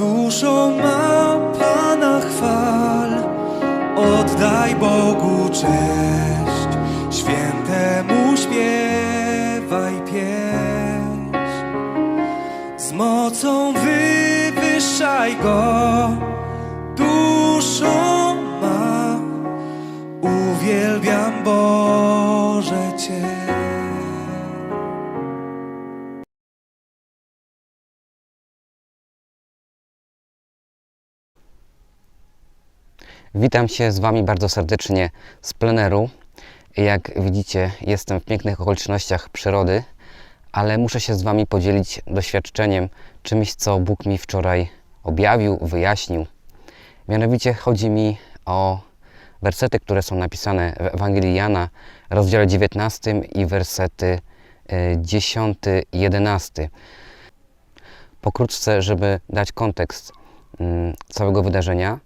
Duszą ma Pana chwal, oddaj Bogu cześć, Witam się z Wami bardzo serdecznie z pleneru. Jak widzicie, jestem w pięknych okolicznościach przyrody, ale muszę się z Wami podzielić doświadczeniem, czymś, co Bóg mi wczoraj objawił, wyjaśnił. Mianowicie chodzi mi o wersety, które są napisane w Ewangelii Jana, rozdziale 19 i wersety 10-11. Pokrótce, żeby dać kontekst mm, całego wydarzenia,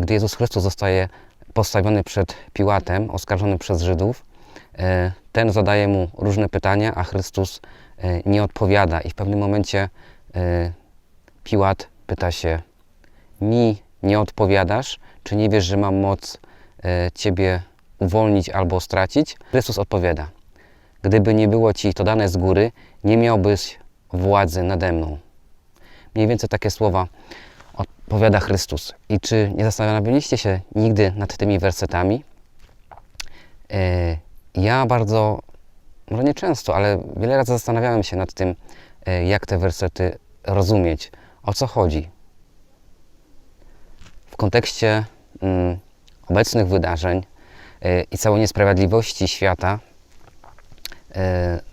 gdy Jezus Chrystus zostaje postawiony przed Piłatem, oskarżony przez Żydów, e, ten zadaje mu różne pytania, a Chrystus e, nie odpowiada. I w pewnym momencie e, Piłat pyta się: Mi nie odpowiadasz? Czy nie wiesz, że mam moc e, Ciebie uwolnić albo stracić? Chrystus odpowiada: Gdyby nie było Ci to dane z góry, nie miałbyś władzy nade mną. Mniej więcej takie słowa odpowiada Chrystus. I czy nie zastanawialiście się nigdy nad tymi wersetami? E, Ja bardzo, może nie często, ale wiele razy zastanawiałem się nad tym, e, jak te wersety rozumieć, o co chodzi. W kontekście mm, obecnych wydarzeń e, i całej niesprawiedliwości świata,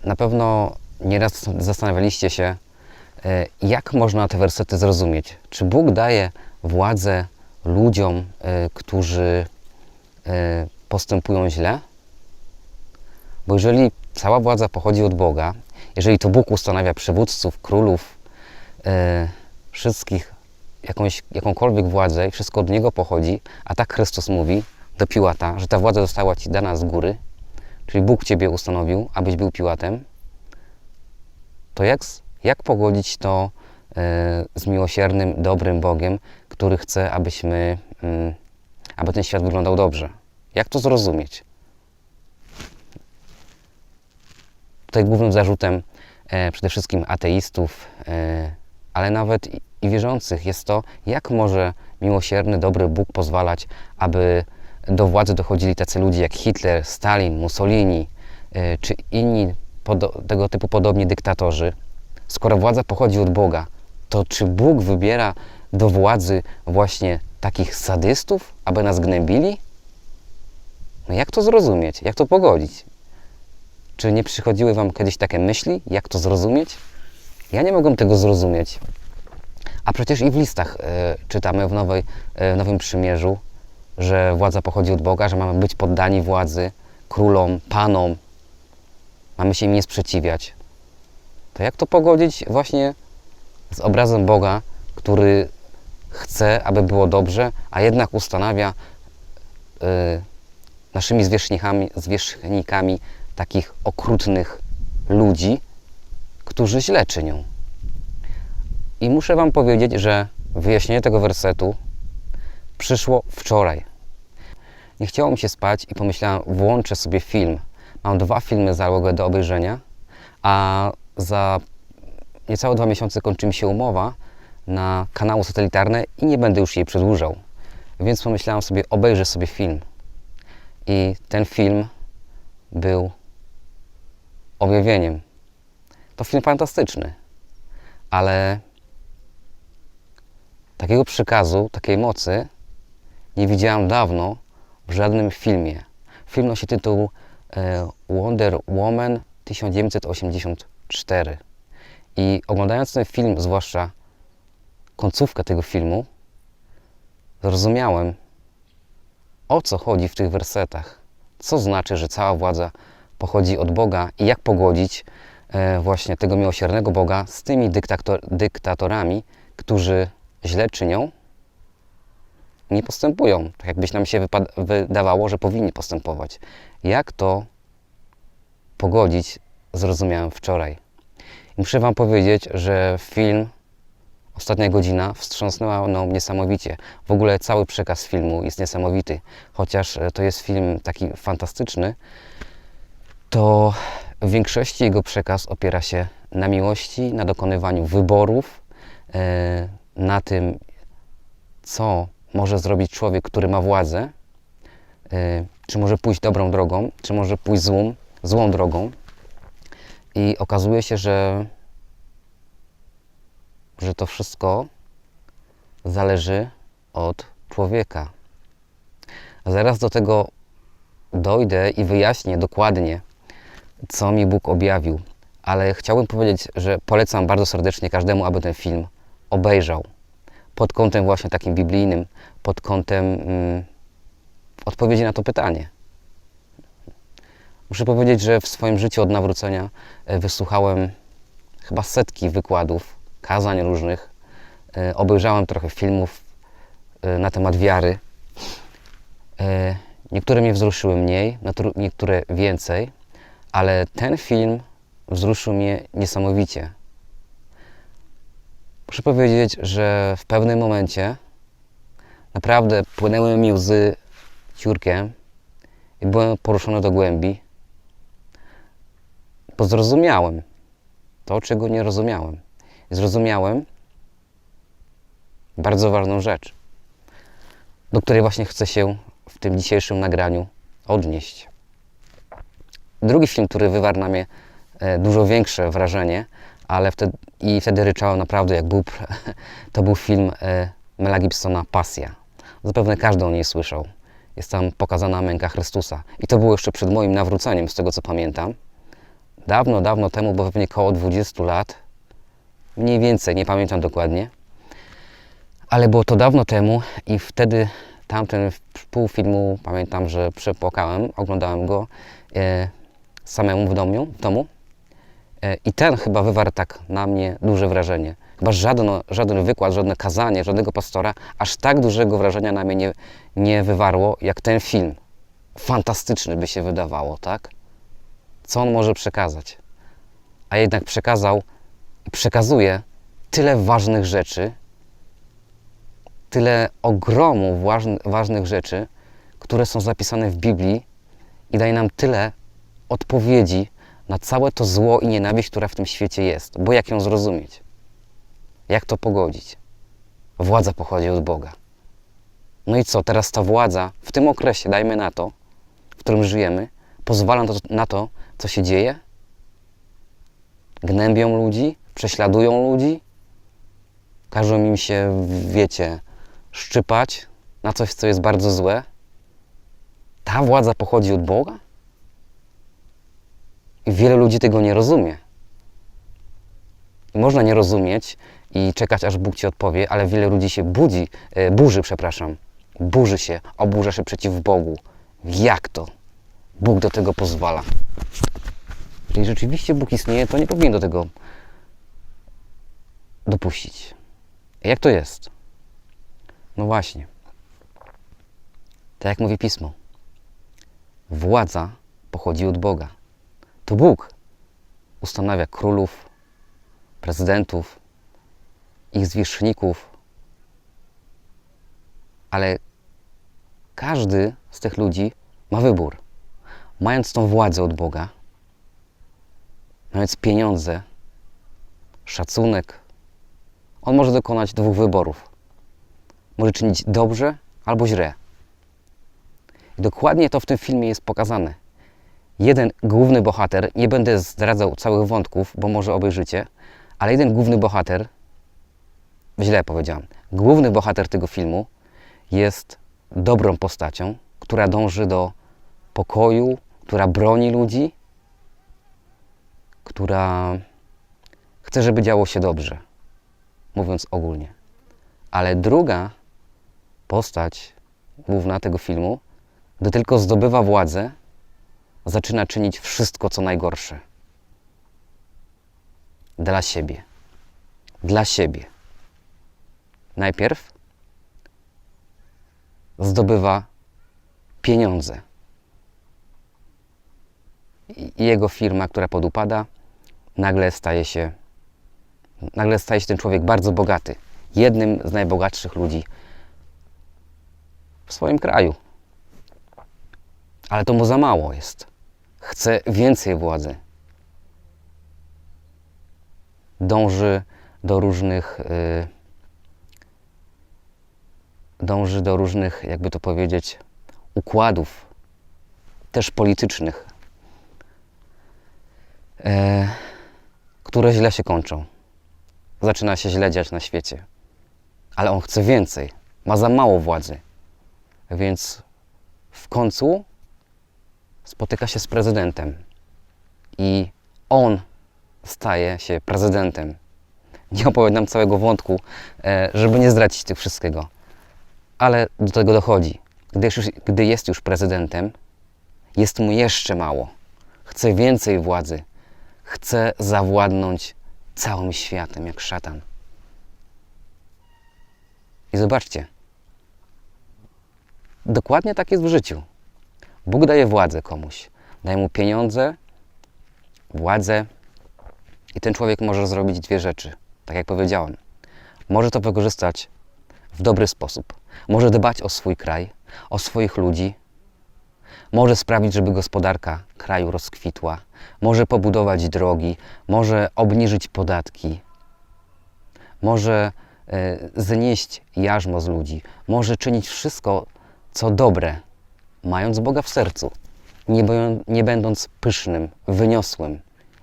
na pewno nieraz zastanawialiście się, Jak można te wersety zrozumieć? Czy Bóg daje władzę ludziom, e, którzy e, postępują źle? Bo jeżeli cała władza pochodzi od Boga, jeżeli to Bóg ustanawia przywódców, królów, wszystkich, jakąś, jakąkolwiek władzę i wszystko od Niego pochodzi, a tak Chrystus mówi do Piłata, że ta władza została Ci dana z góry, czyli Bóg Ciebie ustanowił, abyś był Piłatem, to jak, jak pogodzić to e, z miłosiernym, dobrym Bogiem, który chce, abyśmy, mm, aby ten świat wyglądał dobrze? Jak to zrozumieć? Tutaj głównym zarzutem e, przede wszystkim ateistów, e, ale nawet i, wierzących jest to, jak może miłosierny, dobry Bóg pozwalać, aby do władzy dochodzili tacy ludzie jak Hitler, Stalin, Mussolini czy inni tego typu podobni dyktatorzy. Skoro władza pochodzi od Boga, to czy Bóg wybiera do władzy właśnie takich sadystów, aby nas gnębili? No jak to zrozumieć? Jak to pogodzić? Czy nie przychodziły Wam kiedyś takie myśli? Jak to zrozumieć? Ja nie mogłem tego zrozumieć. A przecież i w listach e, czytamy w, nowej, w Nowym Przymierzu, że władza pochodzi od Boga, że mamy być poddani władzy, królom, panom. Mamy się im nie sprzeciwiać. To jak to pogodzić właśnie z obrazem Boga, który chce, aby było dobrze, a jednak ustanawia y, naszymi zwierzchnikami, zwierzchnikami takich okrutnych ludzi, którzy źle czynią. I muszę Wam powiedzieć, że wyjaśnienie tego wersetu przyszło wczoraj. Nie chciało mi się spać i pomyślałem, włączę sobie film. Mam dwa filmy załogę do obejrzenia, a za niecałe dwa miesiące kończy mi się umowa na kanały satelitarne i nie będę już jej przedłużał. Więc pomyślałem sobie, obejrzę sobie film. I ten film był objawieniem. To film fantastyczny, ale takiego przekazu, takiej mocy nie widziałem dawno w żadnym filmie. Film nosi tytuł e, Wonder Woman 1984. I oglądając ten film, zwłaszcza końcówkę tego filmu, zrozumiałem, o co chodzi w tych wersetach. Co znaczy, że cała władza pochodzi od Boga i jak pogodzić e, właśnie tego miłosiernego Boga z tymi dyktator, dyktatorami, którzy źle czynią, nie postępują, tak jakbyś nam się wydawało, że powinni postępować. Jak to pogodzić, zrozumiałem wczoraj. I muszę Wam powiedzieć, że film Ostatnia godzina wstrząsnęła mną niesamowicie. W ogóle cały przekaz filmu jest niesamowity. Chociaż e, to jest film taki fantastyczny, to w większości jego przekaz opiera się na miłości, na dokonywaniu wyborów, e, na tym, co może zrobić człowiek, który ma władzę, e, czy może pójść dobrą drogą, czy może pójść złą, złą drogą. I okazuje się, że, że to wszystko zależy od człowieka. Zaraz do tego dojdę i wyjaśnię dokładnie, co mi Bóg objawił. Ale chciałbym powiedzieć, że polecam bardzo serdecznie każdemu, aby ten film obejrzał. Pod kątem właśnie takim biblijnym, pod kątem mm, odpowiedzi na to pytanie. Muszę powiedzieć, że w swoim życiu od nawrócenia e, wysłuchałem chyba setki wykładów, kazań różnych. E, Obejrzałem trochę filmów e, na temat wiary. Niektóre mnie wzruszyły mniej, niektóre więcej, ale ten film wzruszył mnie niesamowicie. Muszę powiedzieć, że w pewnym momencie naprawdę płynęły mi łzy ciurkiem i byłem poruszony do głębi, bo zrozumiałem to, czego nie rozumiałem. Zrozumiałem bardzo ważną rzecz, do której właśnie chcę się w tym dzisiejszym nagraniu odnieść. Drugi film, który wywarł na mnie e, dużo większe wrażenie, ale wtedy, i wtedy ryczałem naprawdę jak bób, to był film e, Mela Gibsona Pasja. Zapewne każdy o niej słyszał. Jest tam pokazana męka Chrystusa. I to było jeszcze przed moim nawróceniem, z tego co pamiętam. Dawno, dawno temu, bo pewnie około 20 lat. Mniej więcej, nie pamiętam dokładnie. Ale było to dawno temu i wtedy tamten pół filmu pamiętam, że przepłakałem, oglądałem go e, samemu w domu, w domu. E, I ten chyba wywarł tak na mnie duże wrażenie. Chyba żaden, żaden wykład, żadne kazanie, żadnego pastora aż tak dużego wrażenia na mnie nie, nie wywarło jak ten film. Fantastyczny by się wydawało, tak? Co on może przekazać? A jednak przekazał i przekazuje tyle ważnych rzeczy, tyle ogromu ważn- ważnych rzeczy, które są zapisane w Biblii i daje nam tyle odpowiedzi na całe to zło i nienawiść, która w tym świecie jest. Bo jak ją zrozumieć? Jak to pogodzić? Władza pochodzi od Boga. No i co, teraz ta władza w tym okresie, dajmy na to, w którym żyjemy, pozwala na to co się dzieje? Gnębią ludzi, prześladują ludzi, każą im się, wiecie, szczypać na coś, co jest bardzo złe. Ta władza pochodzi od Boga? I wiele ludzi tego nie rozumie. Można nie rozumieć i czekać, aż Bóg ci odpowie, ale wiele ludzi się budzi, e, burzy, przepraszam. Burzy się, oburza się przeciw Bogu. Jak to? Bóg do tego pozwala. Jeżeli rzeczywiście Bóg istnieje, to nie powinien do tego dopuścić. Jak to jest? No właśnie. Tak jak mówi pismo. Władza pochodzi od Boga. To Bóg ustanawia królów, prezydentów, ich zwierzchników, ale każdy z tych ludzi ma wybór. Mając tą władzę od Boga, mając pieniądze, szacunek, on może dokonać dwóch wyborów. Może czynić dobrze albo źle. I dokładnie to w tym filmie jest pokazane. Jeden główny bohater, nie będę zdradzał całych wątków, bo może obejrzycie, ale jeden główny bohater, źle powiedziałem, główny bohater tego filmu jest dobrą postacią, która dąży do pokoju, która broni ludzi, która chce, żeby działo się dobrze, mówiąc ogólnie. Ale druga postać główna tego filmu, gdy tylko zdobywa władzę, zaczyna czynić wszystko, co najgorsze. Dla siebie. Dla siebie. Najpierw zdobywa pieniądze. Jego firma, która podupada, nagle staje się Nagle staje się ten człowiek bardzo bogaty. Jednym z najbogatszych ludzi w swoim kraju. Ale to mu za mało jest. Chce więcej władzy. Dąży do różnych. y, dąży do różnych, jakby to powiedzieć, układów, też politycznych, e, które źle się kończą. Zaczyna się źle dziać na świecie. Ale on chce więcej, ma za mało władzy. Więc w końcu spotyka się z prezydentem i on staje się prezydentem. Nie opowiadam całego wątku, e, żeby nie zdradzić tych wszystkiego. Ale do tego dochodzi. Już, gdy jest już prezydentem, jest mu jeszcze mało. Chce więcej władzy. Chce zawładnąć całym światem jak szatan. I zobaczcie. Dokładnie tak jest w życiu. Bóg daje władzę komuś. Daje mu pieniądze, władzę i ten człowiek może zrobić dwie rzeczy. Tak jak powiedziałem. Może to wykorzystać w dobry sposób. Może dbać o swój kraj, o swoich ludzi. Może sprawić, żeby gospodarka kraju rozkwitła. Może pobudować drogi, może obniżyć podatki. Może e, znieść jarzmo z ludzi. Może czynić wszystko, co dobre, mając Boga w sercu. Nie, nie będąc pysznym, wyniosłym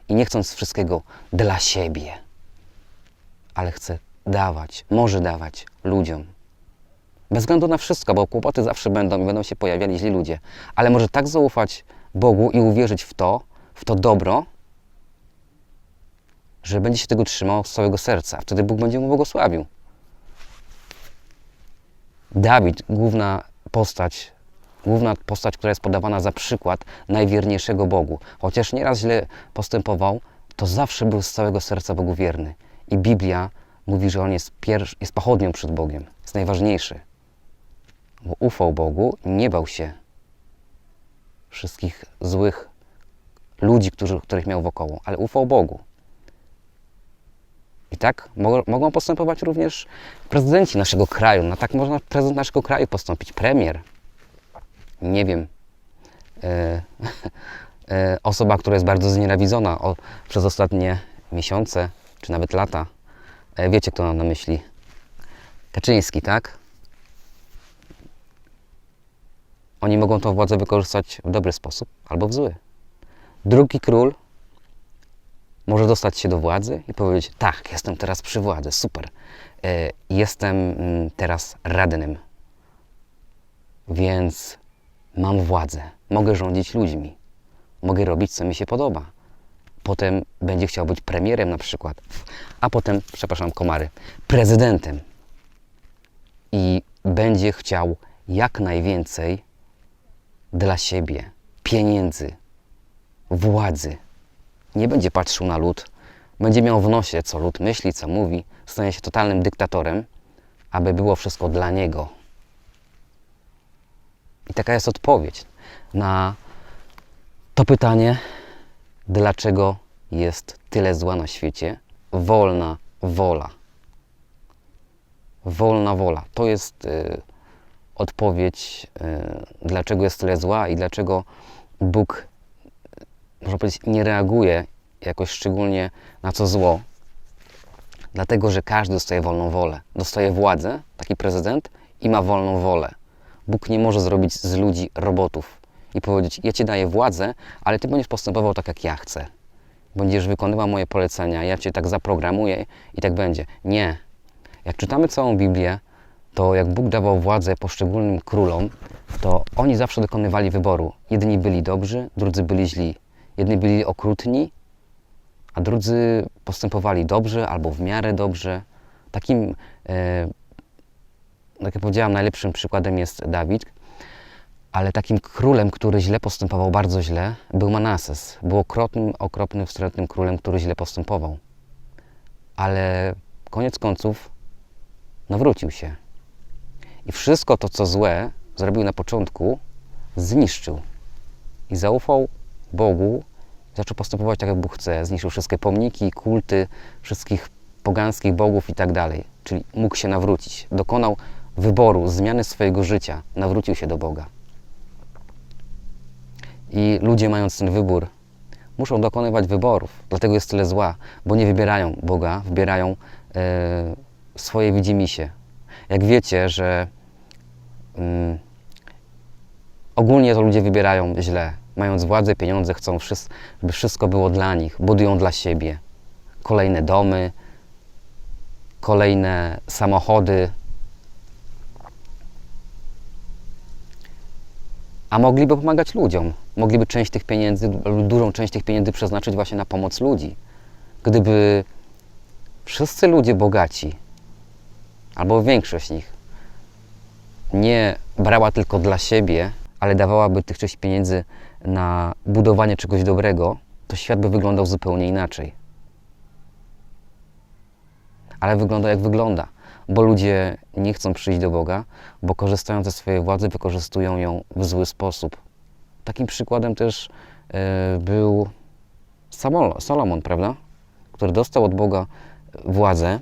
i nie chcąc wszystkiego dla siebie ale chce dawać, może dawać ludziom. Bez względu na wszystko, bo kłopoty zawsze będą i będą się pojawiali źli ludzie, ale może tak zaufać Bogu i uwierzyć w to, w to dobro, że będzie się tego trzymał z całego serca. Wtedy Bóg będzie mu błogosławił. Dawid, główna postać, główna postać, która jest podawana za przykład najwierniejszego Bogu. Chociaż nieraz źle postępował, to zawsze był z całego serca Bogu wierny. I Biblia mówi, że on jest, jest pochodnią przed Bogiem, jest najważniejszy. Ufał Bogu nie bał się wszystkich złych ludzi, którzy, których miał wokoło, ale ufał Bogu. I tak mo- mogą postępować również prezydenci naszego kraju. No tak można prezydent naszego kraju postąpić, premier. Nie wiem. E, e, osoba, która jest bardzo znienawidzona o, przez ostatnie miesiące, czy nawet lata. E, wiecie, kto mam na myśli? Kaczyński, tak? Oni mogą tą władzę wykorzystać w dobry sposób albo w zły. Drugi król może dostać się do władzy i powiedzieć: Tak, jestem teraz przy władzy, super. E, jestem mm, teraz radnym, więc mam władzę, mogę rządzić ludźmi, mogę robić, co mi się podoba. Potem będzie chciał być premierem na przykład, a potem, przepraszam, komary, prezydentem. I będzie chciał jak najwięcej dla siebie pieniędzy, władzy. Nie będzie patrzył na lud, będzie miał w nosie, co lud myśli, co mówi, stanie się totalnym dyktatorem, aby było wszystko dla niego. I taka jest odpowiedź na to pytanie, dlaczego jest tyle zła na świecie? Wolna wola. Wolna wola. To jest y, odpowiedź, y, dlaczego jest tyle zła i dlaczego Bóg, można powiedzieć, nie reaguje jakoś szczególnie na co zło. Dlatego, że każdy dostaje wolną wolę. Dostaje władzę, taki prezydent, i ma wolną wolę. Bóg nie może zrobić z ludzi robotów i powiedzieć: Ja ci daję władzę, ale ty będziesz postępował tak, jak ja chcę. Będziesz wykonywał moje polecenia, ja cię tak zaprogramuję i tak będzie. Nie. Jak czytamy całą Biblię, to jak Bóg dawał władzę poszczególnym królom, to oni zawsze dokonywali wyboru. Jedni byli dobrzy, drudzy byli źli. Jedni byli okrutni, a drudzy postępowali dobrze albo w miarę dobrze. Takim, e, tak jak powiedziałam, najlepszym przykładem jest Dawid, ale takim królem, który źle postępował bardzo źle, był Manases. Był okropnym, okropnym, wstrętnym królem, który źle postępował. Ale koniec końców nawrócił się. I wszystko to, co złe zrobił na początku, zniszczył. I zaufał Bogu, zaczął postępować tak, jak Bóg chce. Zniszczył wszystkie pomniki, kulty, wszystkich pogańskich bogów i tak dalej. Czyli mógł się nawrócić. Dokonał wyboru, zmiany swojego życia, nawrócił się do Boga. I ludzie, mając ten wybór, muszą dokonywać wyborów. Dlatego jest tyle zła, bo nie wybierają Boga, wybierają e, swoje widzimisię. Jak wiecie, że mm, ogólnie to ludzie wybierają źle. Mając władzę, pieniądze, chcą, żeby wszystko było dla nich, budują dla siebie. Kolejne domy, kolejne samochody. A mogliby pomagać ludziom. Mogliby część tych pieniędzy, dużą część tych pieniędzy przeznaczyć właśnie na pomoc ludzi. Gdyby wszyscy ludzie bogaci, albo większość nich, nie brała tylko dla siebie, ale dawałaby tych część pieniędzy na budowanie czegoś dobrego, to świat by wyglądał zupełnie inaczej. Ale wygląda jak wygląda, bo ludzie nie chcą przyjść do Boga, bo korzystając ze swojej władzy, wykorzystują ją w zły sposób. Takim przykładem też e, był Salomon, prawda? Który dostał od Boga władzę,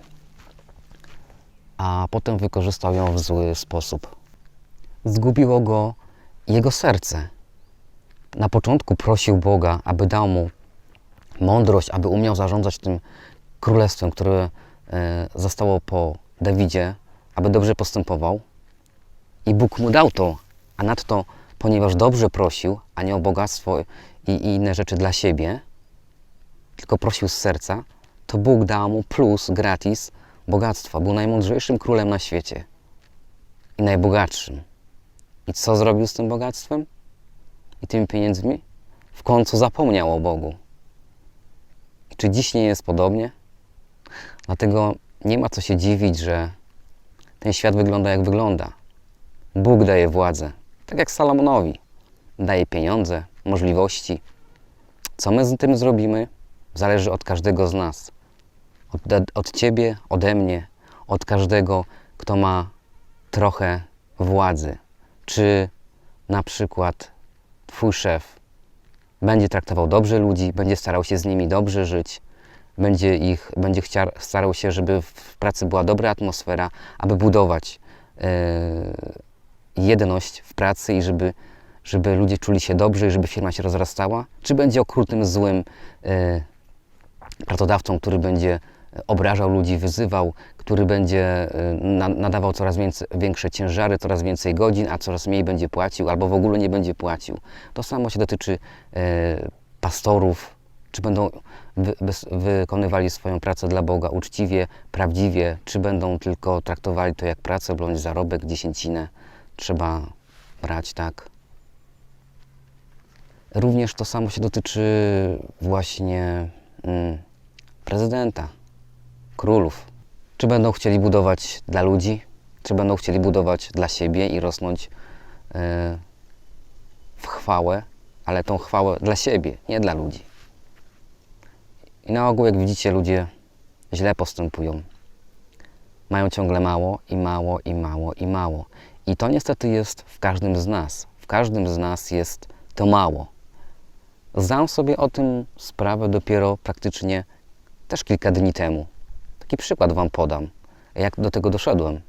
a potem wykorzystał ją w zły sposób. Zgubiło go jego serce. Na początku prosił Boga, aby dał mu mądrość, aby umiał zarządzać tym królestwem, które e, zostało po Dawidzie, aby dobrze postępował. I Bóg mu dał to, a nadto, ponieważ dobrze prosił, a nie o bogactwo i, i inne rzeczy dla siebie, tylko prosił z serca, to Bóg dał mu plus, gratis, bogactwa. Był najmądrzejszym królem na świecie i najbogatszym. I co zrobił z tym bogactwem i tymi pieniędzmi? W końcu zapomniał o Bogu. Czy dziś nie jest podobnie? Dlatego nie ma co się dziwić, że ten świat wygląda jak wygląda. Bóg daje władzę, tak jak Salomonowi. Daje pieniądze, możliwości. Co my z tym zrobimy, zależy od każdego z nas. Od, od ciebie, ode mnie, od każdego, kto ma trochę władzy. Czy na przykład twój szef będzie traktował dobrze ludzi, będzie starał się z nimi dobrze żyć, będzie ich, będzie chciar, starał się, żeby w pracy była dobra atmosfera, aby budować e, jedność w pracy i żeby, żeby ludzie czuli się dobrze i żeby firma się rozrastała, czy będzie okrutnym, złym e, pracodawcą, który będzie obrażał ludzi, wyzywał, który będzie y, na- nadawał coraz większe ciężary, coraz więcej godzin, a coraz mniej będzie płacił, albo w ogóle nie będzie płacił. To samo się dotyczy e, pastorów, czy będą wykonywali swoją pracę dla Boga uczciwie, prawdziwie, czy będą tylko traktowali to jak pracę, bądź zarobek, dziesięcinę. Trzeba brać tak. Również to samo się dotyczy właśnie mm, prezydenta, królów. Czy będą chcieli budować dla ludzi, czy będą chcieli budować dla siebie i rosnąć e, w chwałę, ale tą chwałę dla siebie, nie dla ludzi. I na ogół, jak widzicie, ludzie źle postępują. Mają ciągle mało i mało i mało i mało. I to niestety jest w każdym z nas. W każdym z nas jest to mało. Zdałem sobie o tym sprawę dopiero praktycznie też kilka dni temu. Taki przykład Wam podam, jak do tego doszedłem.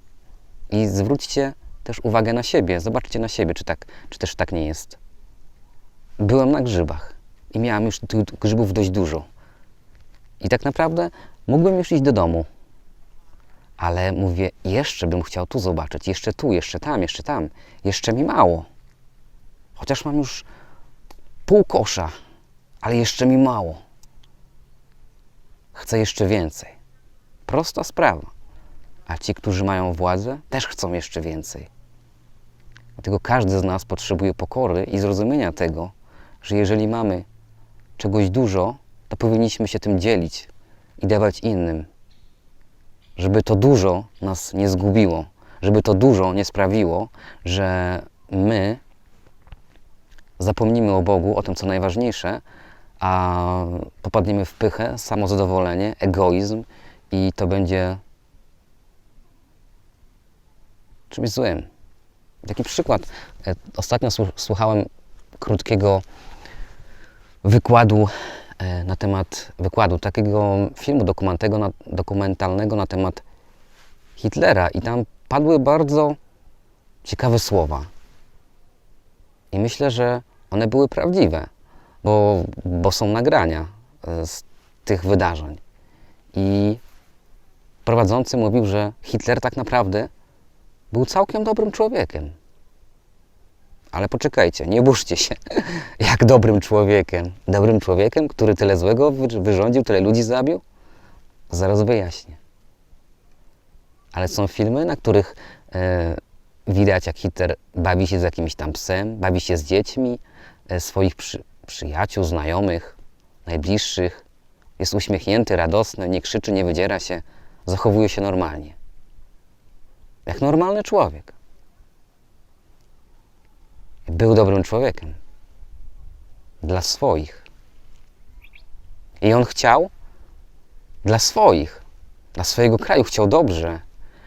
I zwróćcie też uwagę na siebie, zobaczcie na siebie, czy, tak, czy też tak nie jest. Byłem na grzybach i miałem już tych grzybów dość dużo. I tak naprawdę mógłbym już iść do domu. Ale mówię, jeszcze bym chciał tu zobaczyć, jeszcze tu, jeszcze tam, jeszcze tam. Jeszcze mi mało. Chociaż mam już pół kosza, ale jeszcze mi mało. Chcę jeszcze więcej. Prosta sprawa. A ci, którzy mają władzę, też chcą jeszcze więcej. Dlatego każdy z nas potrzebuje pokory i zrozumienia tego, że jeżeli mamy czegoś dużo, to powinniśmy się tym dzielić i dawać innym. Żeby to dużo nas nie zgubiło, żeby to dużo nie sprawiło, że my zapomnimy o Bogu, o tym, co najważniejsze, a popadniemy w pychę, samozadowolenie, egoizm i to będzie czymś złym. Taki przykład. E, Ostatnio słu- słuchałem krótkiego wykładu e, na temat wykładu, takiego filmu dokumentalnego na temat Hitlera i tam padły bardzo ciekawe słowa. I myślę, że one były prawdziwe, bo, bo są nagrania e, z tych wydarzeń. I prowadzący mówił, że Hitler tak naprawdę był całkiem dobrym człowiekiem. Ale poczekajcie, nie burzcie się. Jak dobrym człowiekiem? Dobrym człowiekiem, który tyle złego wy- wyrządził, tyle ludzi zabił? Zaraz wyjaśnię. Ale są filmy, na których e, widać, jak Hitler bawi się z jakimś tam psem, bawi się z dziećmi e, swoich przy, przyjaciół, znajomych, najbliższych. Jest uśmiechnięty, radosny, nie krzyczy, nie wydziera się, zachowuje się normalnie. Jak normalny człowiek. Był dobrym człowiekiem. Dla swoich. I on chciał dla swoich, dla swojego kraju, chciał dobrze.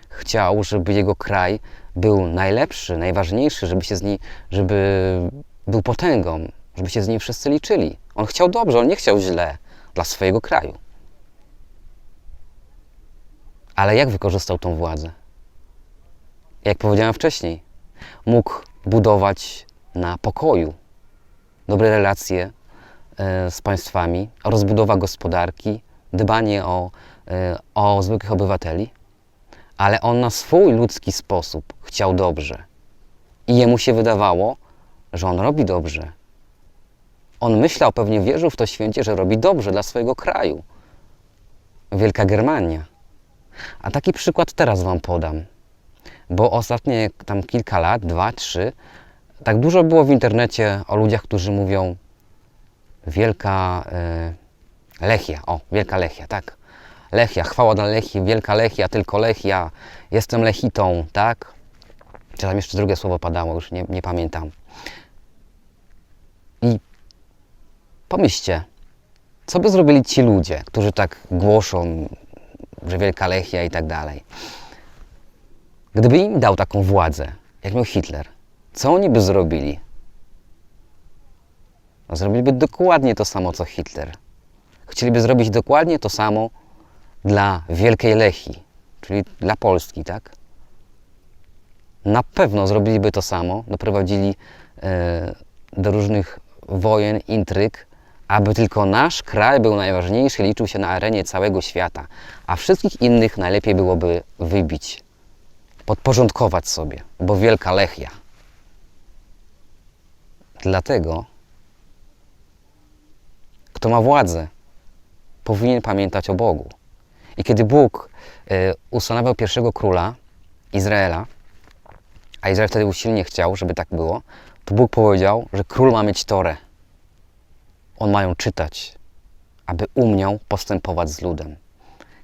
Chciał, żeby jego kraj był najlepszy, najważniejszy, żeby się z niej, żeby był potęgą, żeby się z nim wszyscy liczyli. On chciał dobrze, on nie chciał źle dla swojego kraju. Ale jak wykorzystał tą władzę? Jak powiedziałem wcześniej, mógł budować na pokoju dobre relacje e, z państwami, rozbudowa gospodarki, dbanie o, e, o zwykłych obywateli, ale on na swój ludzki sposób chciał dobrze. I jemu się wydawało, że on robi dobrze. On myślał, pewnie wierzył w to święcie, że robi dobrze dla swojego kraju. Wielka Germania. A taki przykład teraz Wam podam. Bo ostatnie tam kilka lat, dwa, trzy, tak dużo było w internecie o ludziach, którzy mówią Wielka y, Lechia. O, Wielka Lechia, tak. Lechia, chwała dla Lechii, Wielka Lechia, tylko Lechia, jestem Lechitą, tak? Czy tam jeszcze drugie słowo padało, już nie, nie pamiętam. I pomyślcie, co by zrobili ci ludzie, którzy tak głoszą, że Wielka Lechia i tak dalej. Gdyby im dał taką władzę, jak miał Hitler, co oni by zrobili? No, Zrobiliby dokładnie to samo, co Hitler. Chcieliby zrobić dokładnie to samo dla Wielkiej Lechii, czyli dla Polski, tak? Na pewno zrobiliby to samo, doprowadzili e, do różnych wojen, intryg, aby tylko nasz kraj był najważniejszy, liczył się na arenie całego świata, a wszystkich innych najlepiej byłoby wybić, podporządkować sobie, bo Wielka Lechia. Dlatego, kto ma władzę, powinien pamiętać o Bogu. I kiedy Bóg e, ustanawiał pierwszego króla Izraela, a Izrael wtedy usilnie chciał, żeby tak było, to Bóg powiedział, że król ma mieć Torę. On ma ją czytać, aby umiał postępować z ludem.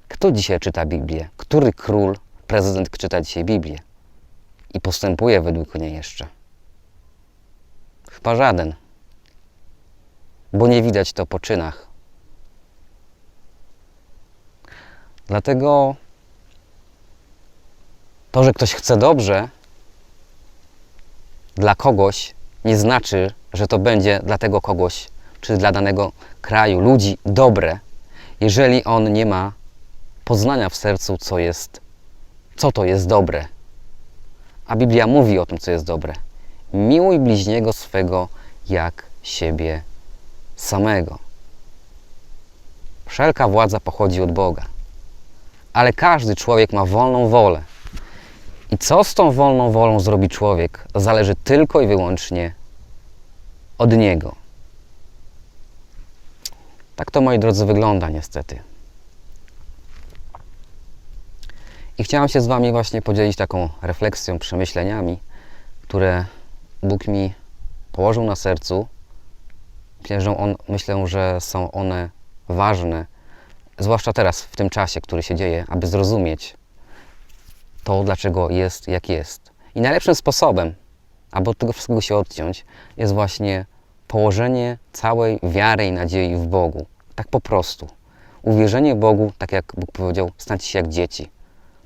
Kto dzisiaj czyta Biblię? Który król, prezydent czyta dzisiaj Biblię? I postępuje według niej jeszcze? Chyba żaden. Bo nie widać to po czynach. Dlatego to, że ktoś chce dobrze dla kogoś, nie znaczy, że to będzie dla tego kogoś, czy dla danego kraju, ludzi dobre, jeżeli on nie ma poznania w sercu, co jest, co to jest dobre. A Biblia mówi o tym, co jest dobre. Miłuj bliźniego swego jak siebie samego. Wszelka władza pochodzi od Boga. Ale każdy człowiek ma wolną wolę. I co z tą wolną wolą zrobi człowiek, zależy tylko i wyłącznie od niego. Tak to, moi drodzy, wygląda niestety. I chciałem się z Wami właśnie podzielić taką refleksją, przemyśleniami, które Bóg mi położył na sercu. Myślę, on, myślę, że są one ważne, zwłaszcza teraz, w tym czasie, który się dzieje, aby zrozumieć to, dlaczego jest, jak jest. I najlepszym sposobem, aby od tego wszystkiego się odciąć, jest właśnie położenie całej wiary i nadziei w Bogu. Tak po prostu. Uwierzenie Bogu, tak jak Bóg powiedział, stańcie się jak dzieci.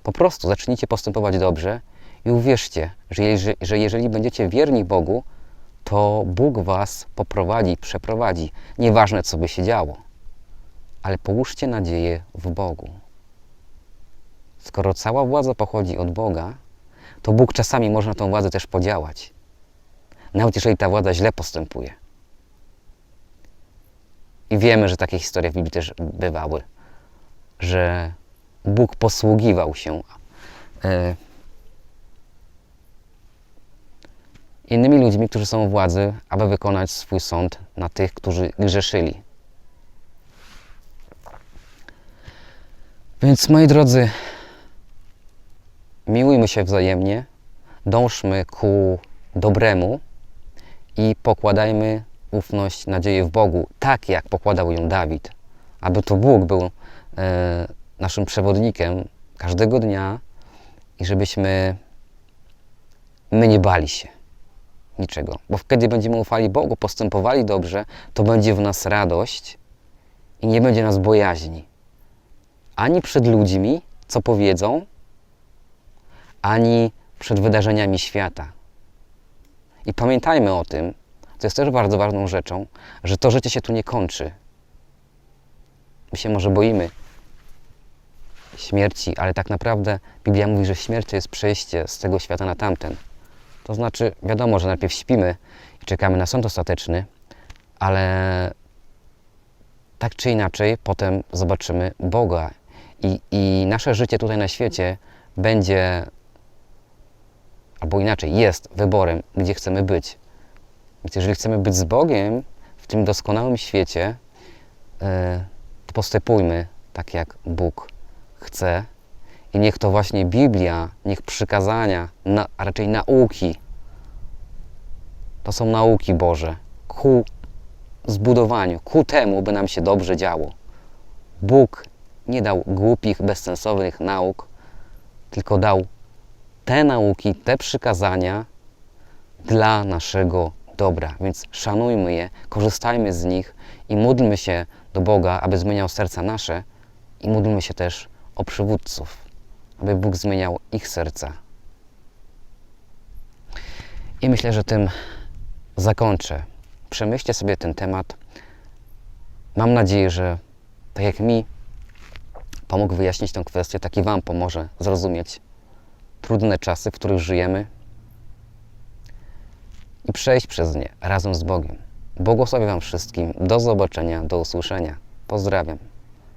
Po prostu zacznijcie postępować dobrze i uwierzcie, że jeżeli, że jeżeli będziecie wierni Bogu, to Bóg was poprowadzi, przeprowadzi. Nieważne, co by się działo. ale połóżcie nadzieję w Bogu. Skoro cała władza pochodzi od Boga, to Bóg czasami może na tą władzę też podziałać. Nawet jeżeli ta władza źle postępuje. I wiemy, że takie historie w Biblii też bywały, że Bóg posługiwał się e, innymi ludźmi, którzy są u władzy, aby wykonać swój sąd na tych, którzy grzeszyli. Więc moi drodzy, miłujmy się wzajemnie, dążmy ku dobremu i pokładajmy ufność, nadzieję w Bogu, tak jak pokładał ją Dawid, aby to Bóg był e, naszym przewodnikiem każdego dnia i żebyśmy my nie bali się niczego. Bo kiedy będziemy ufali Bogu, postępowali dobrze, to będzie w nas radość i nie będzie nas bojaźni. Ani przed ludźmi, co powiedzą, ani przed wydarzeniami świata. I pamiętajmy o tym, to jest też bardzo ważną rzeczą, że to życie się tu nie kończy. My się może boimy śmierci, ale tak naprawdę Biblia mówi, że śmierć to jest przejście z tego świata na tamten. To znaczy, wiadomo, że najpierw śpimy i czekamy na sąd ostateczny, ale tak czy inaczej potem zobaczymy Boga i, i nasze życie tutaj na świecie będzie, albo inaczej, jest wyborem, gdzie chcemy być. Więc jeżeli chcemy być z Bogiem w tym doskonałym świecie, e, to postępujmy tak, jak Bóg chce. I niech to właśnie Biblia, niech przykazania, a raczej nauki, to są nauki Boże, ku zbudowaniu, ku temu, by nam się dobrze działo. Bóg nie dał głupich, bezsensownych nauk, tylko dał te nauki, te przykazania dla naszego dobra. Więc szanujmy je, korzystajmy z nich i módlmy się do Boga, aby zmieniał serca nasze i módlmy się też o przywódców, aby Bóg zmieniał ich serca. I myślę, że tym zakończę. Przemyślcie sobie ten temat. Mam nadzieję, że tak jak mi pomógł wyjaśnić tę kwestię, tak i Wam pomoże zrozumieć trudne czasy, w których żyjemy i przejść przez nie razem z Bogiem. Błogosławię Wam wszystkim. Do zobaczenia, do usłyszenia. Pozdrawiam.